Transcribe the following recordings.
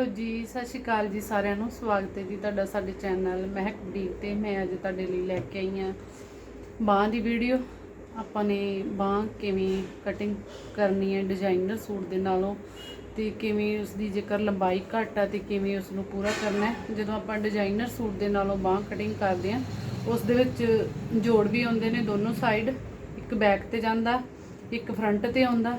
Hello ਜੀ, ਸਤਿ ਸ਼੍ਰੀ ਅਕਾਲ ਜੀ ਸਾਰਿਆਂ ਨੂੰ। ਸਵਾਗਤ ਹੈ ਜੀ ਤੁਹਾਡਾ ਸਾਡੇ ਚੈਨਲ ਮਹਿਕ ਬੁਟੀਕ ਤੇ। ਮੈਂ ਅੱਜ ਤੁਹਾਡੇ ਲਈ ਲੈ ਕੇ ਆਈ ਹਾਂ ਬਾਂਹ ਦੀ ਵੀਡੀਓ। ਆਪਾਂ ਨੇ ਬਾਂਹ ਕਿਵੇਂ ਕਟਿੰਗ ਕਰਨੀ ਹੈ ਡਿਜ਼ਾਈਨਰ ਸੂਟ ਦੇ ਨਾਲੋਂ ਤੇ ਕਿਵੇਂ ਉਸ ਦੀ ਜੇਕਰ ਲੰਬਾਈ ਘੱਟ ਆ ਤੇ ਕਿਵੇਂ ਉਸ ਨੂੰ ਪੂਰਾ ਕਰਨਾ ਹੈ। ਜਦੋਂ ਆਪਾਂ ਡਿਜ਼ਾਈਨਰ ਸੂਟ ਦੇ ਨਾਲੋਂ ਬਾਂਹ ਕਟਿੰਗ ਕਰਦੇ ਹਾਂ, ਉਸ ਦੇ ਵਿੱਚ ਜੋੜ ਵੀ ਆਉਂਦੇ ਨੇ ਦੋਨੋਂ ਸਾਈਡ ਇੱਕ ਬੈਕ ਤੇ ਜਾਂਦਾ, ਇੱਕ ਫਰੰਟ ਤੇ ਆਉਂਦਾ।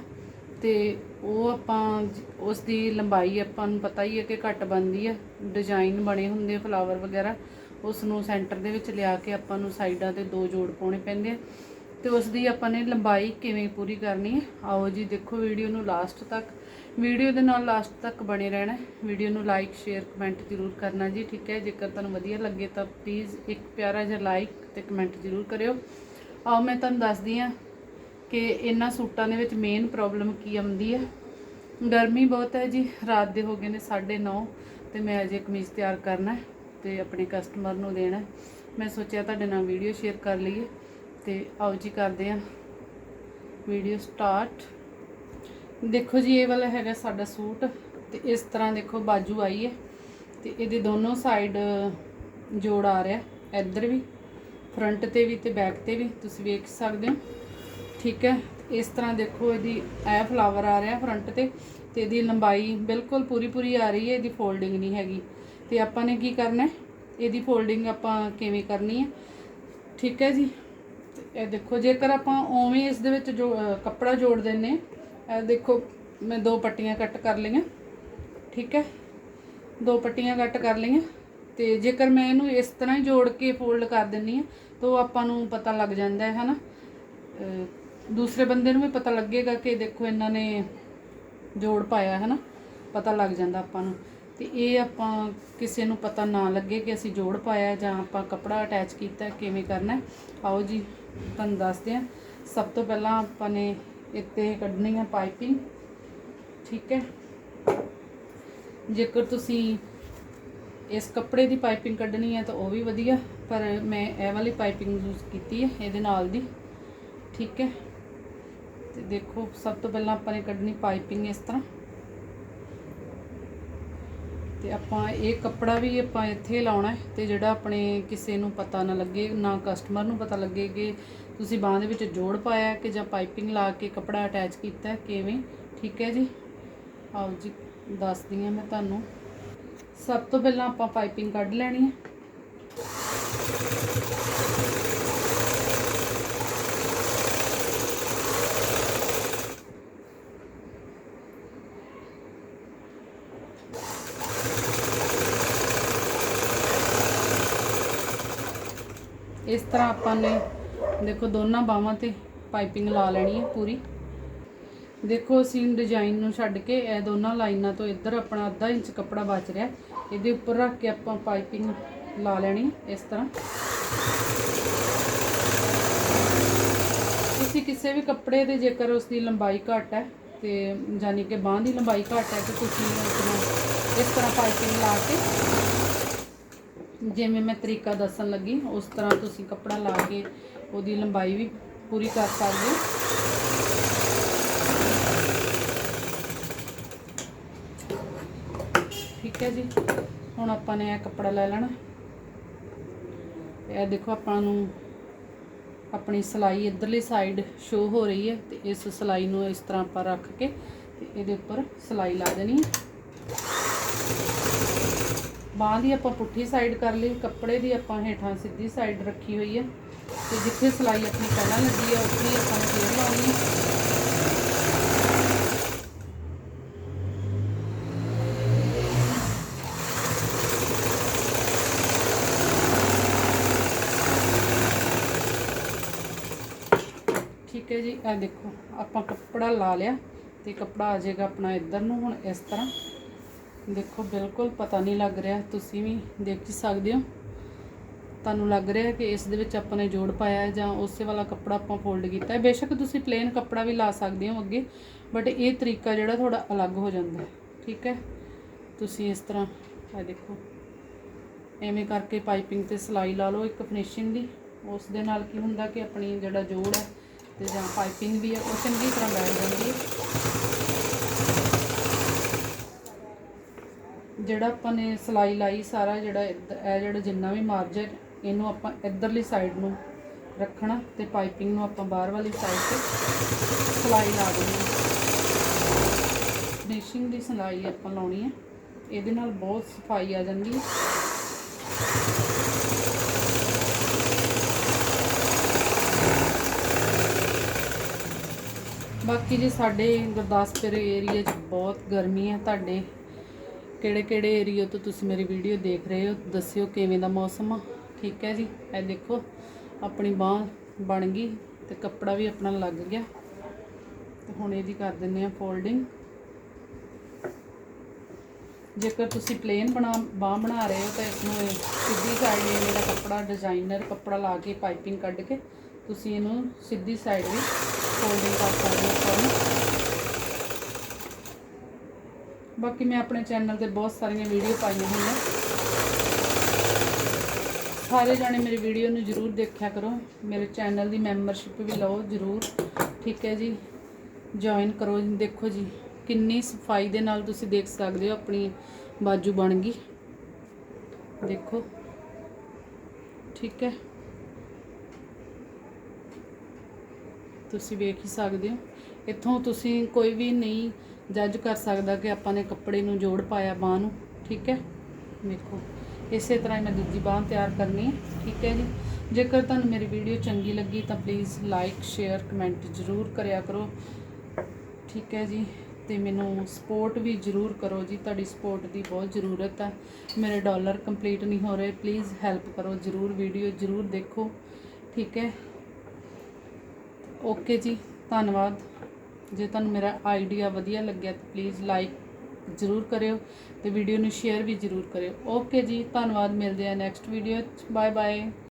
ਤੇ ਉਹ ਆਪਾਂ ਜ- ਉਸ ਦੀ ਲੰਬਾਈ ਆਪਾਂ ਨੂੰ ਪਤਾ ਹੀ ਹੈ ਕਿ ਘੱਟ ਬਣਦੀ ਹੈ। ਡਿਜ਼ਾਈਨ ਬਣੇ ਹੁੰਦੇ ਫਲਾਵਰ ਵਗੈਰਾ ਉਸ ਨੂੰ ਸੈਂਟਰ ਦੇ ਵਿੱਚ ਲਿਆ ਕੇ ਆਪਾਂ ਨੂੰ ਸਾਈਡਾਂ ਤੇ ਦੋ ਜੋੜ ਪਾਉਣੇ ਪੈਂਦੇ ਆ। ਤੇ ਉਸ ਦੀ ਆਪਾਂ ਨੇ ਲੰਬਾਈ ਕਿਵੇਂ ਪੂਰੀ ਕਰਨੀ ਹੈ? ਆਓ ਜੀ, ਦੇਖੋ ਵੀਡੀਓ ਨੂੰ ਲਾਸਟ ਤੱਕ। ਵੀਡੀਓ ਦੇ ਨਾਲ ਲਾਸਟ ਤੱਕ ਬਣੇ ਰਹਿਣਾ ਵੀਡੀਓ ਨੂੰ ਲਾਈਕ ਸ਼ੇਅਰ ਕਮੈਂਟ ਜ਼ਰੂਰ ਕਰਨਾ ਜੀ, ਠੀਕ ਹੈ? ਜੇਕਰ ਤੁਹਾਨੂੰ ਵਧੀਆ ਲੱਗੇ ਤਾਂ ਪਲੀਜ਼ ਇੱਕ ਪਿਆਰਾ ਜਿਹਾ ਲਾਈਕ ਤੇ ਕਮੈਂਟ ਜ਼ਰੂਰ ਕਰਿਓ। ਆਓ, ਮੈਂ ਤੁਹਾਨੂੰ ਦੱਸਦੀ ਹਾਂ ਕਿ ਇਹਨਾਂ ਸੂਟਾਂ ਦੇ ਵਿੱਚ ਮੇਨ ਪ੍ਰੋਬਲਮ ਕੀ ਆਉਂਦੀ ਹੈ? ਗਰਮੀ ਬਹੁਤ ਹੈ ਜੀ, ਰਾਤ ਦੇ ਹੋ ਗਏ ਨੇ 9:30 ਤੇ ਮੈਂ ਅਜੇ ਕਮੀਜ਼ ਤਿਆਰ ਕਰਨਾ ਹੈ ਤੇ ਆਪਣੇ ਕਸਟਮਰ ਨੂੰ ਦੇਣਾ ਮੈਂ ਸੋਚਿਆ ਤੁਹਾਡੇ ਨਾਲ ਵੀਡੀਓ ਸ਼ੇਅਰ ਕਰ ਲਈਏ ਤੇ ਆਓ ਜੀ ਕਰਦੇ ਹਾਂ ਵੀਡੀਓ ਸਟਾਰਟ ਦੇਖੋ ਜੀ, ਇਹ ਵਾਲਾ ਹੈਗਾ ਸਾਡਾ ਸੂਟ ਤੇ ਇਸ ਤਰ੍ਹਾਂ ਦੇਖੋ ਬਾਜੂ ਆਈ ਹੈ ਤੇ ਇਹਦੇ ਦੋਨੋਂ ਸਾਈਡ ਜੋੜ ਆ ਰਿਹਾ ਇੱਧਰ ਵੀ ਫਰੰਟ ਤੇ ਵੀ ਤੇ ਬੈਕ ਤੇ ਵੀ, ਤੁਸੀਂ ਵੇਖ ਸਕਦੇ ਹੋ। ਠੀਕ ਹੈ। ਇਸ ਤਰ੍ਹਾਂ ਦੇਖੋ ਇਹਦੀ ਇਹ ਫਲਾਵਰ ਆ ਰਿਹਾ ਫਰੰਟ ਤੇ ਤੇ ਇਹਦੀ ਲੰਬਾਈ ਬਿਲਕੁਲ ਪੂਰੀ ਪੂਰੀ ਆ ਰਹੀ ਹੈ, ਇਹਦੀ ਫੋਲਡਿੰਗ ਨਹੀਂ ਹੈਗੀ। ਤੇ ਆਪਾਂ ਨੇ ਕੀ ਕਰਨਾ ਹੈ? ਇਹਦੀ ਫੋਲਡਿੰਗ ਆਪਾਂ ਕਿਵੇਂ ਕਰਨੀ ਹੈ? ਠੀਕ ਹੈ ਜੀ। ਤੇ ਇਹ ਦੇਖੋ, ਜੇਕਰ ਆਪਾਂ ਉਵੇਂ ਇਸ ਦੇ ਵਿੱਚ ਜੋ ਕੱਪੜਾ ਜੋੜ ਦਿੰਨੇ ਇਹ ਦੇਖੋ, ਮੈਂ ਦੋ ਪੱਟੀਆਂ ਕੱਟ ਕਰ ਲਈਆਂ। ਠੀਕ ਹੈ। ਦੋ ਪੱਟੀਆਂ ਕੱਟ ਕਰ ਲਈਆਂ। ਤੇ ਜੇਕਰ ਮੈਂ ਇਹਨੂੰ ਇਸ ਤਰ੍ਹਾਂ ਹੀ ਜੋੜ ਕੇ ਫੋਲਡ ਕਰ ਦਿੰਨੀ ਆ ਤਾਂ ਉਹ ਆਪਾਂ ਨੂੰ ਪਤਾ ਲੱਗ ਜਾਂਦਾ ਹੈ, ਹਨਾ? ਦੂਸਰੇ ਬੰਦੇ ਨੂੰ ਵੀ ਪਤਾ ਲੱਗੇਗਾ ਕਿ ਦੇਖੋ ਇਹਨਾਂ ਨੇ ਜੋੜ ਪਾਇਆ ਹੈ ਨਾ ਪਤਾ ਲੱਗ ਜਾਂਦਾ ਆਪਾਂ ਨੂੰ। ਤੇ ਇਹ ਆਪਾਂ ਕਿਸੇ ਨੂੰ ਪਤਾ ਨਾ ਲੱਗੇ ਕਿ ਅਸੀਂ ਜੋੜ ਪਾਇਆ ਜਾਂ ਆਪਾਂ ਕਪੜਾ ਅਟੈਚ ਕੀਤਾ ਕਿਵੇਂ ਕਰਨਾ ਆਓ ਜੀ, ਤੁਹਾਨੂੰ ਦੱਸਦੇ ਹਾਂ। ਸਭ ਤੋਂ ਪਹਿਲਾਂ ਆਪਾਂ ਨੇ ਇੱਥੇ ਕੱਢਣੀ ਹੈ ਪਾਈਪਿੰਗ, ਠੀਕ ਹੈ? ਜੇਕਰ ਤੁਸੀਂ ਇਸ ਕੱਪੜੇ ਦੀ ਪਾਈਪਿੰਗ ਕੱਢਣੀ ਹੈ ਤਾਂ ਉਹ ਵੀ ਵਧੀਆ, ਪਰ ਮੈਂ ਇਹ ਵਾਲੀ ਪਾਈਪਿੰਗ ਯੂਜ਼ ਕੀਤੀ ਹੈ, ਇਹਦੇ ਨਾਲ ਦੀ, ਠੀਕ ਹੈ? ਤੇ ਦੇਖੋ, ਸਭ ਤੋਂ ਪਹਿਲਾਂ ਆਪਾਂ ਨੇ ਕੱਢਣੀ ਪਾਈਪਿੰਗ ਇਸ ਤਰ੍ਹਾਂ। ਤੇ ਆਪਾਂ ਇਹ ਕੱਪੜਾ ਵੀ ਆਪਾਂ ਇੱਥੇ ਲਾਉਣਾ ਹੈ ਤੇ ਜਿਹੜਾ ਆਪਣੇ ਕਿਸੇ ਨੂੰ ਪਤਾ ਨਾ ਲੱਗੇ, ਨਾ ਕਸਟਮਰ ਨੂੰ ਪਤਾ ਲੱਗੇ ਕਿ ਤੁਸੀਂ ਬਾਂਹ ਦੇ ਵਿੱਚ ਜੋੜ ਪਾਇਆ ਕਿ ਜਾਂ ਪਾਈਪਿੰਗ ਲਾ ਕੇ ਕੱਪੜਾ ਅਟੈਚ ਕੀਤਾ ਕਿਵੇਂ? ਠੀਕ ਹੈ ਜੀ? ਆਓ ਜੀ, ਦੱਸਦੀ ਹਾਂ ਮੈਂ ਤੁਹਾਨੂੰ। ਸਭ ਤੋਂ ਪਹਿਲਾਂ ਆਪਾਂ ਪਾਈਪਿੰਗ ਕੱਢ ਲੈਣੀ ਹੈ। ਇਸ ਤਰ੍ਹਾਂ ਆਪਾਂ ਨੇ ਦੇਖੋ ਦੋਨਾਂ ਬਾਹਾਂ ਤੇ ਪਾਈਪਿੰਗ ਲਾ ਲੈਣੀ ਹੈ ਪੂਰੀ। ਦੇਖੋ ਅਸੀਂ ਡਿਜ਼ਾਈਨ ਨੂੰ ਛੱਡ ਕੇ ਇਹ ਦੋਨਾਂ ਲਾਈਨਾਂ ਤੋਂ ਇੱਧਰ ਆਪਣਾ ਅੱਧਾ ਇੰਚ ਕੱਪੜਾ ਬਚ ਰਿਹਾ। ਇਹਦੇ ਉੱਪਰ ਰੱਖ ਕੇ ਆਪਾਂ ਪਾਈਪਿੰਗ ਲਾ ਲੈਣੀ ਇਸ ਤਰ੍ਹਾਂ। ਤੁਸੀਂ ਕਿਸੇ ਵੀ ਕੱਪੜੇ ਦੇ ਜੇਕਰ ਉਸ ਦੀ ਲੰਬਾਈ ਘੱਟ ਹੈ ਤੇ ਯਾਨੀ ਕਿ ਬਾਂਹ ਦੀ ਲੰਬਾਈ ਘੱਟ ਹੈ, ਤੇ ਤੁਸੀਂ ਉਸ ਨੂੰ ਇਸ ਤਰ੍ਹਾਂ ਪਾਈਪਿੰਗ ਲਾ ਕੇ ਜਿਵੇਂ ਮੈਂ ਤਰੀਕਾ ਦੱਸਣ ਲੱਗੀ, ਉਸ ਤਰ੍ਹਾਂ ਤੁਸੀਂ ਕੱਪੜਾ ਲਾ ਕੇ ਉਹਦੀ ਲੰਬਾਈ ਵੀ ਪੂਰੀ ਕਰ ਸਕਦੇ ਹੋ। ਠੀਕ ਹੈ ਜੀ, ਹੁਣ ਆਪਾਂ ਨੇ ਇਹ ਕੱਪੜਾ ਲੈ ਲੈਣਾ। ਇਹ ਦੇਖੋ ਆਪਾਂ ਨੂੰ ਆਪਣੀ ਸਲਾਈ ਇਧਰਲੀ ਸਾਈਡ ਸ਼ੋ ਹੋ ਰਹੀ ਹੈ ਤੇ ਇਸ ਸਲਾਈ ਨੂੰ ਇਸ ਤਰ੍ਹਾਂ ਆਪਾਂ ਰੱਖ ਕੇ ਤੇ ਇਹਦੇ ਉੱਪਰ ਸਲਾਈ ਲਾ ਦੇਣੀ ਹੈ। ਬਾਂਹ ਦੀ ਆਪਾਂ ਪੁੱਠੀ ਸਾਈਡ ਕਰ ਲਈ, ਕੱਪੜੇ ਦੀ ਆਪਾਂ ਹੇਠਾਂ ਸਿੱਧੀ ਸਾਈਡ ਰੱਖੀ ਹੋਈ ਹੈ। ਤੇ ਜਿੱਥੇ ਸਲਾਈ ਆਪਣੀ ਪਹਿਲਾਂ ਲੱਗੀ ਹੈ, ਉੱਥੇ ਆਪਾਂ ਫੇਰ ਲਾਉਣੀ ਠੀਕ ਹੈ ਜੀ, ਇਹ ਦੇਖੋ, ਆਪਾਂ ਕੱਪੜਾ ਲਾ ਲਿਆ ਤੇ ਕੱਪੜਾ ਆ ਜਾਏਗਾ ਆਪਣਾ ਇੱਧਰ ਨੂੰ, ਹੁਣ ਇਸ ਤਰ੍ਹਾਂ। ਦੇਖੋ, ਬਿਲਕੁਲ ਪਤਾ ਨਹੀਂ ਲੱਗ ਰਿਹਾ, ਤੁਸੀਂ ਵੀ ਦੇਖ ਹੀ ਸਕਦੇ ਹੋ। ਤੁਹਾਨੂੰ ਲੱਗ ਰਿਹਾ ਕਿ ਇਸ ਦੇ ਵਿੱਚ ਆਪਾਂ ਨੇ ਜੋੜ ਪਾਇਆ ਜਾਂ ਉਸੇ ਵਾਲਾ ਕੱਪੜਾ ਆਪਾਂ ਫੋਲਡ ਕੀਤਾ ਹੈ। ਬੇਸ਼ੱਕ ਤੁਸੀਂ ਪਲੇਨ ਕੱਪੜਾ ਵੀ ਲਾ ਸਕਦੇ ਹੋ ਅੱਗੇ ਬਟ ਇਹ ਤਰੀਕਾ ਜਿਹੜਾ ਥੋੜਾ ਅਲੱਗ ਹੋ ਜਾਂਦਾ ਠੀਕ ਹੈ? ਤੁਸੀਂ ਇਸ ਤਰ੍ਹਾਂ ਇਹ ਦੇਖੋ, ਐਵੇਂ ਕਰਕੇ ਪਾਈਪਿੰਗ ਤੇ ਸਲਾਈ ਲਾ ਲਓ ਇੱਕ ਫਿਨਿਸ਼ਿੰਗ ਦੀ। ਉਸ ਦੇ ਨਾਲ ਕੀ ਹੁੰਦਾ ਕਿ ਆਪਣੀ ਜਿਹੜਾ ਜੋੜ ਹੈ ਤੇ ਜਾਂ ਪਾਈਪਿੰਗ ਵੀ ਹੈ, ਉਹ ਚੰਗੀ ਤਰ੍ਹਾਂ ਬੈਠ ਜਾਂਦੀ ਹੈ। ਜਿਹੜਾ ਆਪਾਂ ਨੇ ਸਲਾਈ ਲਾਈ ਸਾਰਾ ਜਿਹੜਾ ਇੱਧ- ਇਹ ਜਿਹੜਾ ਜਿੰਨਾ ਵੀ ਮਾਰਜਨ ਇਹਨੂੰ ਆਪਾਂ ਇਧਰਲੀ ਸਾਈਡ ਨੂੰ ਰੱਖਣਾ ਤੇ ਪਾਈਪਿੰਗ ਨੂੰ ਆਪਾਂ ਬਾਹਰ ਵਾਲੀ ਸਾਈਡ ਤੇ ਸਲਾਈ ਲਾ ਦੇਣੀ ਫਿਨਿਸ਼ਿੰਗ ਦੀ ਸਲਾਈ ਆਪਾਂ ਲਾਉਣੀ ਹੈ। ਇਹਦੇ ਨਾਲ ਬਹੁਤ ਸਫ਼ਾਈ ਆ ਜਾਂਦੀ ਹੈ। ਬਾਕੀ ਜੇ ਸਾਡੇ ਗੁਰਦਾਸਪੁਰ ਏਰੀਆ 'ਚ ਬਹੁਤ ਗਰਮੀ ਹੈ ਤੁਹਾਡੇ। ਕਿਹੜੇ ਕਿਹੜੇ ਏਰੀਆ ਤੋਂ ਤੁਸੀਂ ਮੇਰੀ ਵੀਡੀਓ ਦੇਖ ਰਹੇ ਹੋ, ਦੱਸਿਓ ਕਿਵੇਂ ਦਾ ਮੌਸਮ ਆ। ਠੀਕ ਹੈ ਜੀ, ਇਹ ਦੇਖੋ, ਆਪਣੀ ਬਾਹ ਬਣ ਗਈ ਤੇ ਕੱਪੜਾ ਵੀ ਆਪਣਾ ਲੱਗ ਗਿਆ। ਤੇ ਹੁਣ ਇਹਦੀ ਕਰ ਦਿੰਨੇ ਆ ਫੋਲਡਿੰਗ ਜੇਕਰ ਤੁਸੀਂ ਪਲੇਨ ਬਣਾ, ਬਾਹ ਬਣਾ ਰਹੇ ਹੋ ਤਾਂ ਇਸ ਨੂੰ ਸਿੱਧੀ ਸਾਈਡ ਲਈ ਮੇਰਾ ਕੱਪੜਾ ਡਿਜ਼ਾਈਨਰ ਕੱਪੜਾ ਲਾ ਕੇ ਪਾਈਪਿੰਗ ਕੱਢ ਕੇ ਤੁਸੀਂ ਇਹਨੂੰ ਸਿੱਧੀ ਸਾਈਡ ਵੀ ਫੋਲਡਿੰਗ ਕਰ ਸਕਦੇ ਹੋ ਉੱਪਰ ਨੂੰ ਬਾਕੀ ਮੈਂ ਆਪਣੇ ਚੈਨਲ ਤੇ ਬਹੁਤ ਸਾਰੀਆਂ ਵੀਡੀਓ ਪਾਈਆਂ ਹੋਈਆਂ। ਸਾਰੇ ਜਾਣੇ ਮੇਰੀ ਵੀਡੀਓ ਨੂੰ ਜਰੂਰ ਦੇਖਿਆ ਕਰੋ। ਮੇਰੇ ਚੈਨਲ ਦੀ ਮੈਂਬਰਸ਼ਿਪ ਵੀ ਲਓ ਜਰੂਰ। ਠੀਕ ਹੈ ਜੀ? ਜੁਆਇਨ ਕਰੋ ਦੇਖੋ ਜੀ, ਕਿੰਨੀ ਸਫ਼ਾਈ ਦੇ ਨਾਲ ਤੁਸੀਂ ਦੇਖ ਸਕਦੇ ਹੋ ਆਪਣੀ ਬਾਜੂ ਬਣ ਗਈ। ਦੇਖੋ। ਠੀਕ ਹੈ? ਤੁਸੀਂ ਵੇਖ ਹੀ ਸਕਦੇ ਹੋ। ਇੱਥੋਂ ਤੁਸੀਂ ਕੋਈ ਵੀ ਨਹੀਂ ਜੱਜ ਕਰ ਸਕਦਾ ਕਿ ਆਪਾਂ ਨੇ ਕੱਪੜੇ ਨੂੰ ਜੋੜ ਪਾਇਆ ਬਾਹ ਨੂੰ, ਠੀਕ ਹੈ? ਦੇਖੋ ਇਸੇ ਤਰ੍ਹਾਂ ਹੀ ਮੈਂ ਦੂਜੀ ਬਾਹ ਤਿਆਰ ਕਰਨੀ ਹੈ, ਠੀਕ ਹੈ ਜੀ? ਜੇਕਰ ਤੁਹਾਨੂੰ ਮੇਰੀ ਵੀਡੀਓ ਚੰਗੀ ਲੱਗੀ ਤਾਂ ਪਲੀਜ਼ ਲਾਈਕ ਸ਼ੇਅਰ ਕਮੈਂਟ ਜ਼ਰੂਰ ਕਰਿਆ ਕਰੋ, ਠੀਕ ਹੈ ਜੀ? ਤੇ ਮੈਨੂੰ ਸਪੋਰਟ ਵੀ ਜ਼ਰੂਰ ਕਰੋ ਜੀ, ਤੁਹਾਡੀ ਸਪੋਰਟ ਦੀ ਬਹੁਤ ਜ਼ਰੂਰਤ ਹੈ। ਮੇਰੇ ਡਾਲਰ ਕੰਪਲੀਟ ਨਹੀਂ ਹੋ ਰਹੇ ਪਲੀਜ਼ ਹੈਲਪ ਕਰੋ, ਜ਼ਰੂਰ ਵੀਡੀਓ ਜ਼ਰੂਰ ਦੇਖੋ, ਠੀਕ ਹੈ? ਓਕੇ ਜੀ, ਧੰਨਵਾਦ। ਜੇ ਤੁਹਾਨੂੰ ਮੇਰਾ ਆਈਡੀਆ ਵਧੀਆ ਲੱਗਿਆ ਤਾਂ ਪਲੀਜ਼ ਲਾਈਕ ਜ਼ਰੂਰ ਕਰਿਓ ਤੇ ਵੀਡੀਓ ਨੂੰ ਸ਼ੇਅਰ ਵੀ ਜ਼ਰੂਰ ਕਰਿਓ। ਓਕੇ ਜੀ, ਧੰਨਵਾਦ, ਮਿਲਦੇ ਆ ਨੈਕਸਟ ਵੀਡੀਓ 'ਚ। Bye bye